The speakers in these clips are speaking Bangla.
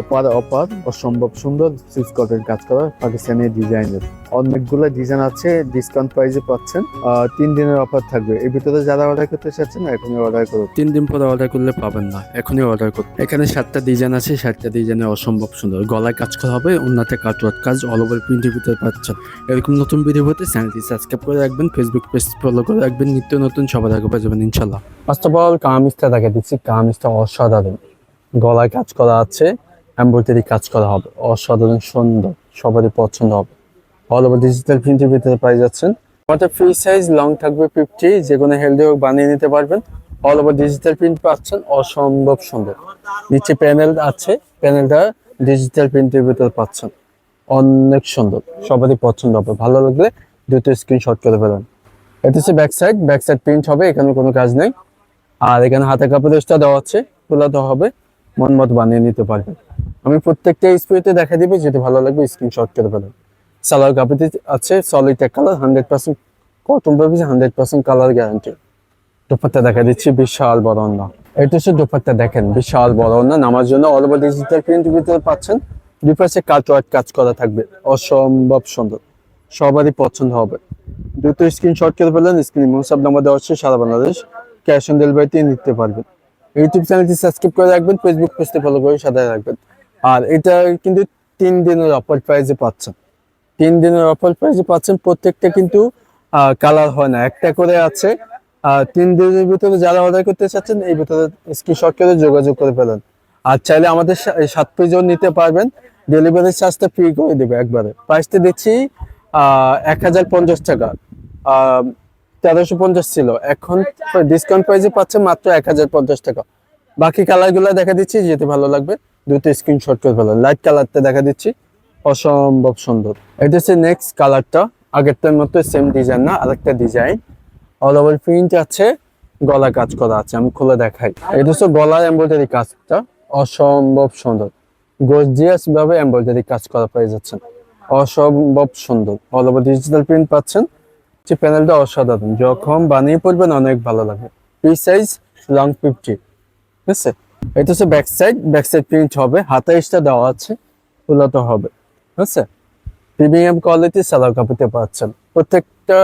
অপার অপার অসম্ভব সুন্দর সুইচ কটের কাজ করা পাকিস্তানি ডিজাইনের অনেকগুলো ডিজাইন আছে ডিসকাউন্ট প্রাইসে পাচ্ছেন। তিন দিনের অফার থাকবে। এর ভিতরে যারা অর্ডার করতে চাচ্ছেন এখনই অর্ডার করুন। তিন দিন পরে অর্ডার করলে পাবেন না। এখনই অর্ডার করুন। এখানে সাতটা ডিজাইন আছে সাতটা ডিজাইনে অসম্ভব সুন্দর। গলায় কাজ করা হবে অন্যতে কাটওয়ার্ক কাজ অল ওভার প্রিন্টের ভিতরে পাচ্ছেন এরকম নতুন ভিডিও হতে চ্যানেলটি সাবস্ক্রাইব করে রাখবেন ফেসবুক পেজ ফলো করে রাখবেন নিত্য নতুন সবার আগে পেয়ে যাবেন ইনশাল্লাহ ফার্স্ট অফ অল কামিজটা দেখা দিচ্ছি। কামিজটা অসাধারণ। গলায় কাজ করা আছে। এমব্রয়ডারি কাজ করা হবে। অসাধারণ, সুন্দর, সবারই পছন্দ হবে। অল ওভার ডিজিটাল প্রিন্টের ভিতরে পাই যাচ্ছেন। আমাদের ফ্রি সাইজ লং থাকবে ফিফটি যে কোনো হেলদি হোক বানিয়ে নিতে পারবেন। অল ওভার ডিজিটাল প্রিন্ট পাচ্ছেন, অসম্ভব সুন্দর। নিচে প্যানেল আছে প্যানেলটা ডিজিটাল প্রিন্টের ভিতরে পাচ্ছেন। অনেক সুন্দর, সবারই পছন্দ হবে। ভালো লাগলে দুটো স্ক্রিনশট করে ফেলেন। এটা হচ্ছে back side back side print হবে, এখানে কোনো কাজ নেই। আর এখানে হাতে কাপড়টা দেওয়া আছে খোলাতে হবে। মন মতো বানিয়ে নিতে পারবেন। আমি প্রত্যেকটা স্প্রেতে দেখা দিবে যদি ভালো লাগবে স্ক্রিনশট করে ফেলেন সালোয়ার কাপড়টি আছে সলিড এক colour hundred percent cotton পারপিস hundred percent colour guarantee dupatta দেখা দিচ্ছি, বিশাল বড় অন্য। এটা হচ্ছে দুপাট্টা, দেখেন, বিশাল বড় অন্য। নামার জন্য অল ওভার ডিজিটাল প্রিন্ট ভিতরে পাচ্ছেন। দুই পাশে কাজ ওয়ার্ক কাজ করা থাকবে, অসম্ভব সুন্দর। সবারই পছন্দ হবে। দুটো স্ক্রিনশট করে ফেলেন স্ক্রিন মুসাব নাম্বার দেওয়া হচ্ছে সারা বাংলাদেশ। ক্যাশ অন ডেলিভারিতে নিতে পারবেন। ইউটিউব চ্যানেলটি সাবস্ক্রাইব করে রাখবেন ফেসবুক পেজটি ফলো করে সাথে রাখবেন আর এটা কিন্তু তিন দিনের অফার প্রাইসে পাচ্ছেন। তিন দিনের অফার প্রাইসে পাচ্ছেন প্রত্যেকটা কিন্তু কালার হয় না। একটা করে আছে আহ, তিন দিনের ভিতরে যারা অর্ডার করতে চাচ্ছেন এই ভিতরে স্ক্রিনশট করে যোগাযোগ করে ফেলেন। আর চাইলে আমাদের সাত পিসও নিতে পারবেন। ডেলিভারি চার্জটা ফ্রি করে দেবে একবারে। প্রাইসটা দিচ্ছি এক হাজার পঞ্চাশ টাকা। তেরোশো পঞ্চাশ ছিল। এখন ডিসকাউন্ট প্রাইসে পাচ্ছে মাত্র এক হাজার পঞ্চাশ টাকা। বাকি কালারগুলো দেখা দিচ্ছি যেতে ভালো লাগবে। দুটো স্ক্রিনশট করে ফেলো। লাইট কালারটা দেখা দিচ্ছি। অসম্ভব সুন্দর। এটা হচ্ছে নেক্সট কালারটা আগেরটার মতো সেম ডিজাইন না, আরেকটা ডিজাইন অল ওভার প্রিন্ট আছে, গলা কাজ করা আছে, আমি খুলে দেখাই। এটা হচ্ছে গলার এমব্রয়ডারি কাজটা। অসম্ভব সুন্দর। গর্জিয়াস ভাবে এমব্রয়ডারি কাজ করা পেয়ে যাচ্ছেন অসম্ভব সুন্দর। অল ওভার ডিজিটাল প্রিন্ট পাচ্ছেন। যে প্যানেলটা অসাধারণ। যখন বানিয়ে পড়বেন অনেক ভালো লাগে। ফ্রি সাইজ লং ফিফটি ঠিক আছে এটা হচ্ছে back side back side print হবে। হাতে ইস্টা দেওয়া আছে ফুলাতে হবে। ঠিক আছে প্রিমিয়াম কোয়ালিটি সালোয়ার কাপড়তে পাচ্ছেন। প্রত্যেকটা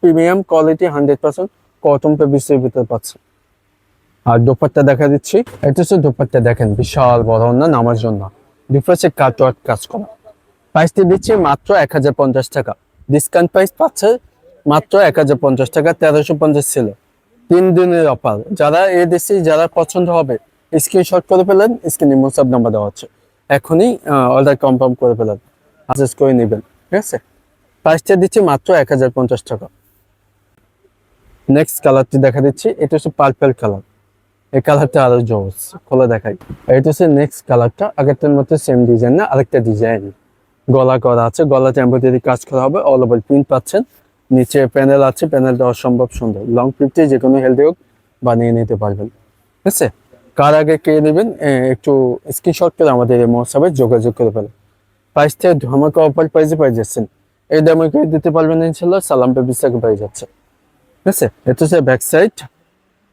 premium quality hundred percent cotton পেপিসের ভিতরে পাচ্ছেন। আর দোপাট্টা দেখা দিচ্ছি। এটা হচ্ছে দোপাট্টা দেখেন, বিশাল বড় না নামার জন্য। ডিফারেন্সে কাট ওয়ার্ক কাজ করা। প্রাইসটি দিচ্ছি মাত্র এক হাজার পঞ্চাশ টাকা। ডিসকাউন্ট প্রাইস পাচ্ছে মাত্র এক হাজার পঞ্চাশ টাকা, তেরোশো পঞ্চাশ ছিল। তিন দিনের অফার যারা এ দেশে যারা পছন্দ হবে স্ক্রিনশট করে ফেলেন স্ক্রিনে মোসাব নাম্বার দেওয়া হচ্ছে। এখনই অর্ডার কনফার্ম করে ফেলেন। আজেস করে নেবেন, ঠিক আছে? প্রাইসটা দিচ্ছি মাত্র এক হাজার পঞ্চাশ টাকা। নেক্সট কালারটি দেখা দিচ্ছি, এটা হচ্ছে পার্পেল কালার এই কালারটা আরও জোস, খোলা দেখাই। এটা হচ্ছে নেক্সট কালারটা আগেরটার মতো সেম ডিজাইন না, আরেকটা ডিজাইন গলা করা আছে, গলাতে এমব্রয়ডারি কাজ করা হবে অল ওভার প্রিন্ট পাচ্ছেন। নিচে প্যানেল আছে প্যানেলটা অসম্ভব সুন্দর। লং প্রিন্টে যে কোনো হেলদি হোক বানিয়ে নিতে পারবেন, ঠিক আছে? কার আগে কে নেবেন একটু স্ক্রিনশট করে আমাদের এই মহোৎসবে যোগাযোগ করে ফেলেন। প্রাইস থেকে ধামাকা অফার প্রাইসে পাই যাচ্ছেন। এই দামে কে দিতে পারবেন ইনশাল্লাহ সালাম থেকে পাই যাচ্ছে। ঠিক আছে? এটা হচ্ছে ব্যাক সাইড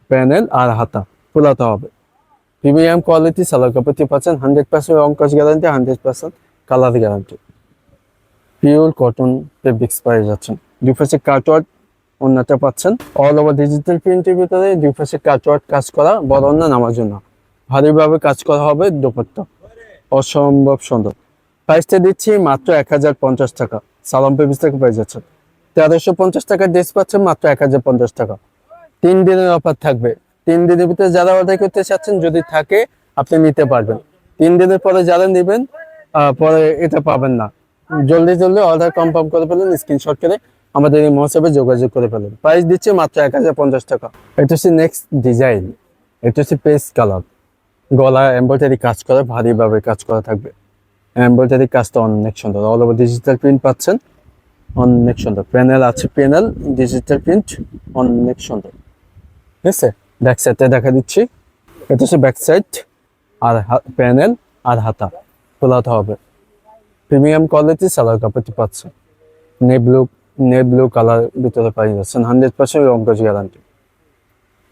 প্যানেল আর হাতা। খোলাতে হবে। প্রিমিয়াম কোয়ালিটি সালোয়ার কাপড়টি পাচ্ছেন hundred percent অঙ্কশ guarantee hundred percent colour guarantee pure cotton fabrics পেয়ে যাচ্ছেন। দুই পাশে কাটওয়ার্ড অন্যটা পাচ্ছেন। অল ওভার ডিজিটাল প্রিন্টের ভিতরে দুই পাশে কাজ করা, বড় অন্য নামার জন্য। ভারীভাবে কাজ করা হবে দোপাট্টা। অসম্ভব সুন্দর। প্রাইসটা দিচ্ছি মাত্র এক হাজার পঞ্চাশ টাকা। সালাম পেপিস থেকে পেয়ে যাচ্ছেন। তেরোশো পঞ্চাশ টাকার ড্রেস পাচ্ছেন মাত্র এক হাজার পঞ্চাশ টাকা। তিন দিনের অফার থাকবে। তিন দিনের ভিতরে যারা অর্ডার করতে চাচ্ছেন, যদি থাকে, আপনি নিতে পারবেন। তিন দিনের পরে যারা নেবেন পরে এটা পাবেন না। জলদি জলদি অর্ডার কনফার্ম করে ফেলেন স্ক্রিনশট করে। আমাদের এই মহোৎসবে যোগাযোগ করে ফেলেন। প্রাইস দিচ্ছে মাত্র এক হাজার পঞ্চাশ টাকা। এটা হচ্ছে নেক্সট ডিজাইন এটা হচ্ছে পেস্ট কালার গলা এমব্রয়ডারি কাজ করা, ভারীভাবে কাজ করা থাকবে। এমব্রয়ডারি কাজটা অনেক সুন্দর। অল ওভার ডিজিটাল প্রিন্ট পাচ্ছেন। অনেক সুন্দর। প্যানেল আছে প্যানেল ডিজিটাল প্রিন্ট অনেক সুন্দর। ঠিক আছে? ব্যাক সাইডটা দেখা দিচ্ছি। এটা হচ্ছে ব্যাক সাইড আর প্যানেল আর হাতা। খোলাতে হবে। প্রিমিয়াম কোয়ালিটি সালোয়ার কাপড়টি পাচ্ছে নে ব্লু ব্লু কালার ভিতরে পাই যাচ্ছেন, হান্ড্রেড পার্সেন্ট রঙ্কজ গ্যারান্টি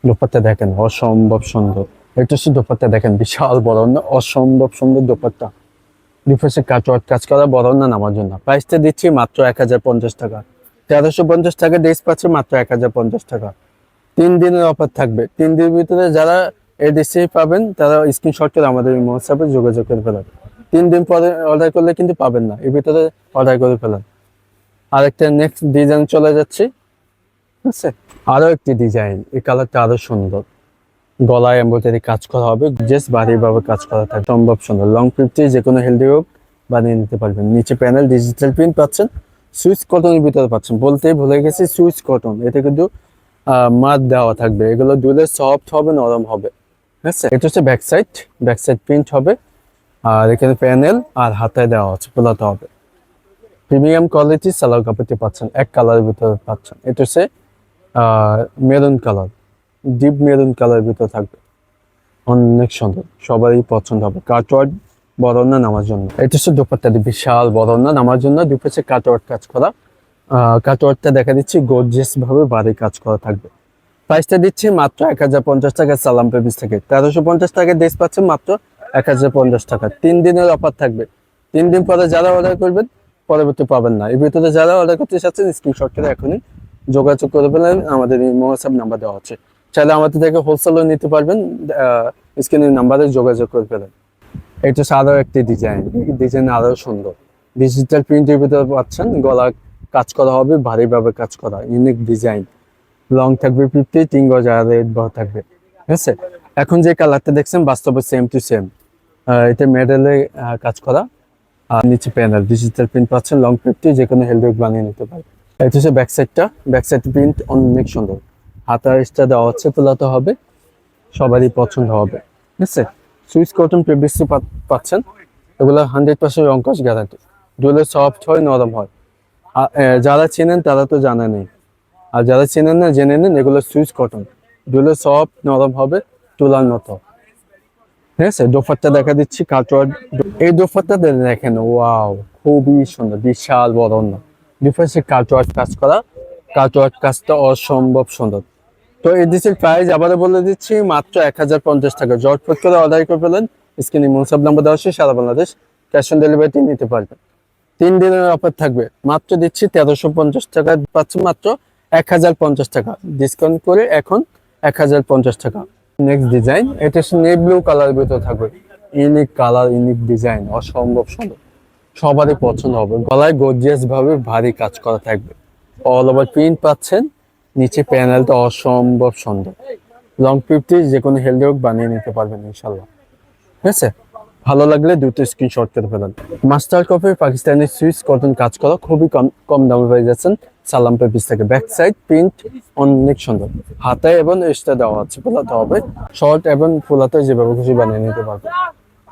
দুপাট্টা দেখেন, অসম্ভব সুন্দর। এটা হচ্ছে দোপাট্টা দেখেন, বিশাল বড় না, অসম্ভব সুন্দর দোপাট্টা। ডিফেন্সের কাজ কাজ করা বড় না নামার জন্য। প্রাইসটা দিচ্ছি মাত্র এক হাজার পঞ্চাশ টাকা। তেরোশো পঞ্চাশ টাকা ড্রেস পাচ্ছে মাত্র এক হাজার পঞ্চাশ টাকা। তিন দিনের অফার থাকবে। তিন দিনের ভিতরে যারা এই ডিসে পাবেন, তারা স্ক্রিনশট করে আমাদের হোয়াটসঅ্যাপে যোগাযোগ করে ফেলেন তিন দিন পরে অর্ডার করলে কিন্তু পাবেন না এর ভিতরে অর্ডার করে ফেলেন আরেকটা নেক্সট ডিজাইন চলে যাচ্ছে, ঠিক আছে? আরও একটি ডিজাইন এই কালারটা আরও সুন্দর। গলায় এমব্রয়ডারি কাজ করা হবে জাস্ট ভাবে কাজ করা থাকে সম্ভব সুন্দর। লং ফিফটি যে কোনো হেলদি হোক বানিয়ে নিতে পারবেন। নিচে প্যানেল ডিজিটাল প্রিন্ট পাচ্ছেন, সুইচ কটনের ভিতরে পাচ্ছেন। বলতেই ভুলে গেছি, সুইচ কটন এটা কিন্তু মাদ দেওয়া থাকবে। এগুলো দুলে সফট হবে, নরম হবে, ঠিক আছে? এটা হচ্ছে back side back side print হবে, আর এখানে প্যানেল আর হাতায় দেওয়া আছে, পোলাতে হবে। প্রিমিয়াম কোয়ালিটি সালোয়ার কাপড়টি পাচ্ছেন, এক কালারের ভিতরে পাচ্ছেন। এটা হচ্ছে মেরুন কালার, ডিপ মেরুন কালারের ভিতরে থাকবে। অনেক সুন্দর, সবারই পছন্দ হবে। কাটওয়ার্ড বড় না নামার জন্য? এটা হচ্ছে দোপাট্টাটি বিশাল বড় নামার জন্য দুপাশে কাটওয়ার্ড কাজ করা। কাটওয়ার্ডটা দেখা দিচ্ছি ভাবে বাড়ি কাজ করা থাকবে। প্রাইসটা দিচ্ছি মাত্র এক হাজার পঞ্চাশ টাকা, সালাম পেপিস থেকে। তেরোশো পঞ্চাশ টাকা ড্রেস পাচ্ছেন মাত্র এক হাজার পঞ্চাশ টাকা। তিন দিনের অফার থাকবে। তিন দিন পরে যারা অর্ডার করবেন পরবর্তী পাবেন না। এর ভিতরে যারা অর্ডার করতে চাচ্ছেন স্ক্রিনশট করে এখনই যোগাযোগ করে ফেলেন আমাদের এই হোয়াটসঅ্যাপ নাম্বার দেওয়া হচ্ছে চাইলে আমাদের থেকে হোলসেলও নিতে পারবেন স্ক্রিনের নাম্বারে যোগাযোগ করে ফেলেন এটা আরও একটি ডিজাইন ডিজাইন আরও সুন্দর। ডিজিটাল প্রিন্টের ভিতরে পাচ্ছেন, গলা কাজ করা হবে, ভারীভাবে কাজ করা ইউনিক ডিজাইন লং থাকবে ফিফটি তিন গজ বড় থাকবে। ঠিক আছে? এখন যে কালারটা দেখছেন, বাস্তবে সেম টু সেম এটা মেডেলে কাজ করা। আর নিচে প্যানেল ডিজিটাল প্রিন্ট পাচ্ছেন লং ফিফটি যে কোনো হেলমেট বানিয়ে নিতে পারে এটা হচ্ছে ব্যাক সাইডটা ব্যাক সাইড প্রিন্ট অনেক সুন্দর। হাতার স্টা দেওয়া হচ্ছে, তোলাতে হবে। সবারই পছন্দ হবে। ঠিক আছে? সুইচ কটন প্রিভিয়াসলি পাচ্ছেন। এগুলো হান্ড্রেড পার্সেন্ট রঙ্কস গ্যারান্টি দুলে সফট হয়, নরম হয়। যারা চেনেন তারা তো জানা নেই। আর যারা চেনেন না, জেনে নেন, এগুলো সুইচ কটন দুলে সফট নরম হবে, তুলার মতো। ঠিক আছে? দোফারটা দেখা দিচ্ছি কাটওয়ার্ড এই দোফারটা দেখেন ওয়াও খুবই সুন্দর বিশাল বড় অন্য। ডিফারেন্সে কাটওয়ার্ড কাজ করা কাটওয়ার্ড কাজটা অসম্ভব সুন্দর। তো এই ডিসের প্রাইস আবারও বলে দিচ্ছি মাত্র এক হাজার পঞ্চাশ টাকা। জটপট করে অর্ডার করে ফেলেন স্ক্রিনে মনসাব নাম্বার দেওয়া আছে সারা বাংলাদেশ ক্যাশ অন ডেলিভারিতে নিতে পারবেন। তিন দিনের অফার থাকবে মাত্র দিচ্ছি তেরোশো পঞ্চাশ টাকা পাচ্ছেন মাত্র এক হাজার পঞ্চাশ টাকা। ডিসকাউন্ট করে এখন এক হাজার পঞ্চাশ টাকা। নেক্সট ডিজাইন এটা নেই ব্লু কালার ভিতরে থাকবে। ইউনিক কালার ইউনিক ডিজাইন অসম্ভব সুন্দর। সবারই পছন্দ হবে। গলায় গর্জিয়াস ভাবে ভারী কাজ করা থাকবে। অল ওভার প্রিন্ট পাচ্ছেন। নিচে প্যানেলটা অসম্ভব সুন্দর। লং ফিফটি যে কোনো হেলদি হোক, বানিয়ে নিতে পারবেন ইনশাল্লাহ ঠিক আছে? ভালো লাগলে দুটো স্ক্রিনশট করে ফেলেন। Master copy Pakistani swiss cotton কাজ করা খুবই কম কম দামে পেয়ে যাচ্ছেন। সালাম পেপিস থেকে ব্যাক সাইড প্রিন্ট অনেক সুন্দর হাতে এবং এক্সট্রা দেওয়া আছে, ফোলাতে হবে। শর্ট এবং ফোলাতে যেভাবে খুশি বানিয়ে নিতে পারবেন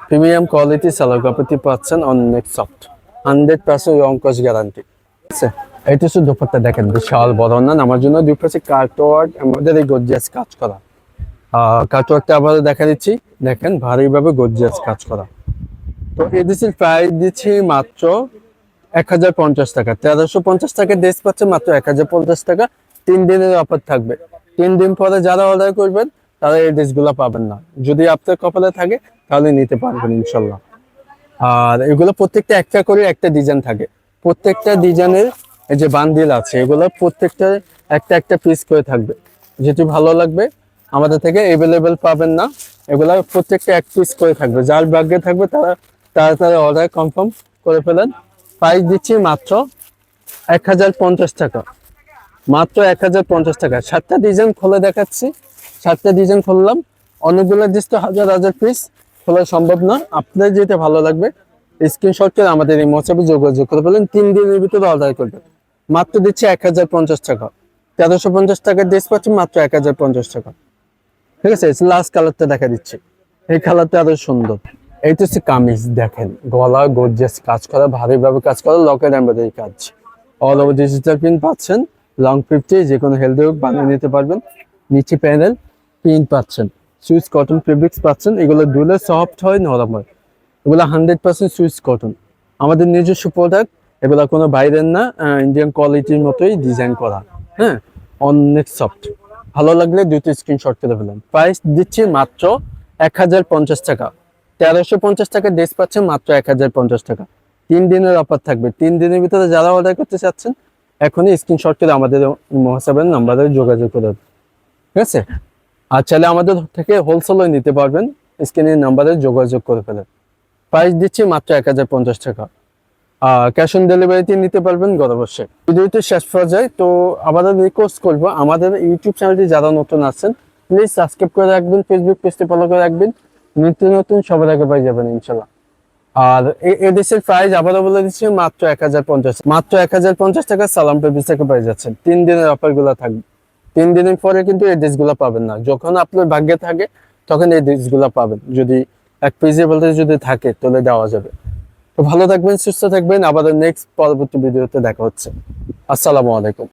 প্রিমিয়াম কোয়ালিটি সালোয়ার কাপড়টি পাচ্ছেন অনেক সফট হান্ড্রেড পার্সেন্ট অঙ্কশ গ্যারান্টি ঠিক আছে? এটা শুধু দুপাট্টা দেখেন, বিশাল বড় না? আমার জন্য দুই পাশে কার্টওয়ার্ড আমাদের এই গর্জিয়াস কাজ করা। কার্টওয়ার্ডটা আবার দেখা দিচ্ছি। দেখেন, ভারীভাবে গর্জিয়াস কাজ করা। তো এদেশের প্রাইস দিচ্ছি মাত্র এক হাজার পঞ্চাশ টাকা। তেরোশো পঞ্চাশ টাকা ড্রেস পাচ্ছে, মাত্র এক হাজার পঞ্চাশ টাকা। তিন দিনের অফার থাকবে। তিন দিন পরে যারা অর্ডার করবেন, তারা এই ড্রেসগুলো পাবেন না। যদি আপনার কপালে থাকে, তাহলে নিতে পারবেন ইনশাল্লাহ। আর এগুলো প্রত্যেকটা একটা করে একটা ডিজাইন থাকে। প্রত্যেকটা ডিজাইনের যে বান্ডিল আছে, এগুলো প্রত্যেকটা একটা একটা পিস করে থাকবে। যেটি ভালো লাগবে, আমাদের থেকে এভেলেবেল পাবেন না। এগুলো প্রত্যেকটা এক পিস করে থাকবে। যার ভাগ্যে থাকবে, তারা তাড়াতাড়ি অর্ডার কনফার্ম করে ফেলেন। প্রাইস দিচ্ছি মাত্র এক হাজার পঞ্চাশ টাকা। মাত্র এক হাজার পঞ্চাশ টাকা। সাতটা ডিজাইন খুলে দেখাচ্ছি। সাতটা ডিজাইন খুললাম। অনেকগুলো ডিস তো হাজার হাজার পিস খোলা সম্ভব না। আপনার যেটা ভালো লাগবে স্ক্রিনশট করে আমাদের এই মশাবে যোগাযোগ করে ফেলেন। তিন দিনের ভিতরে অর্ডার করবেন। মাত্র দিচ্ছি এক হাজার পঞ্চাশ টাকা। তেরোশো পঞ্চাশ টাকার ড্রেস পাচ্ছি, মাত্র এক হাজার পঞ্চাশ টাকা। ঠিক আছে? লাস্ট কালারটা দেখা দিচ্ছি। এই কালারটা আরও সুন্দর। এইটা হচ্ছে কামিজ দেখেন গলা গর্জিয়াস কাজ করা ভারীভাবে কাজ করা লকেট এমব্রয়ডারি কাজ। অল ওভার ডিজিটাল প্রিন্ট পাচ্ছেন লং ফিফটি যে কোনো হেলদি হোক বানিয়ে নিতে পারবেন। নিচে প্যানেল প্রিন্ট পাচ্ছেন সুইচ কটন ফেব্রিক্স পাচ্ছেন এগুলো দুলে সফট হয় নরম হয়। এগুলো হান্ড্রেড পার্সেন্ট সুইচ কটন আমাদের নিজস্ব প্রোডাক্ট এগুলো কোনো বাইরের না ইন্ডিয়ান কোয়ালিটির মতোই ডিজাইন করা। হ্যাঁ অনেক সফট ভালো লাগলে দুটো স্ক্রিনশট করে ফেলেন। প্রাইস দিচ্ছি মাত্র এক হাজার পঞ্চাশ টাকা। তেরোশো পঞ্চাশ টাকা ড্রেস পাচ্ছেন মাত্র এক হাজার পঞ্চাশ টাকা। তিন দিনের অফার থাকবে। তিন দিনের ভিতরে যারা অর্ডার করতে চাচ্ছেন, এখনই স্ক্রিনশট করে আমাদের মহাসাবের নাম্বারে যোগাযোগ করে ঠিক আছে? আর চাইলে আমাদের থেকে হোলসেলও নিতে পারবেন স্ক্রিনের নাম্বারে যোগাযোগ করে ফেলেন প্রাইস দিচ্ছি মাত্র এক হাজার পঞ্চাশ টাকা। ক্যাশ অন ডেলিভারিতে নিতে পারবেন ঘরে বসে ভিডিওটি শেষ পর্যায়ে, তো আবারও রিকোয়েস্ট করব, আমাদের ইউটিউব চ্যানেলটি যারা নতুন আছেন প্লিজ সাবস্ক্রাইব করে রাখবেন ফেসবুক পেজটি ফলো করে রাখবেন। নিত্য নতুন সবার আগে পাই যাবেন, ইনশাল্লাহ। আর এ- এ দেশের প্রাইস আবারও বলে দিচ্ছি, মাত্র এক হাজার পঞ্চাশ। মাত্র এক হাজার পঞ্চাশ টাকা সালাম পেপিস থেকে পেয়ে যাচ্ছেন। তিন দিনের অফারগুলো থাকবে। তিন দিনের পরে কিন্তু এই ড্রেসগুলো পাবেন না। যখন আপনার ভাগ্যে থাকে, তখন এই ড্রেসগুলো পাবেন। যদি এক পিসে বলতে যদি থাকে, তাহলে দেওয়া যাবে। তো ভালো থাকবেন, সুস্থ থাকবেন। আবার নেক্সট পরবর্তী ভিডিওতে দেখা হচ্ছে। আসসালামু আলাইকুম।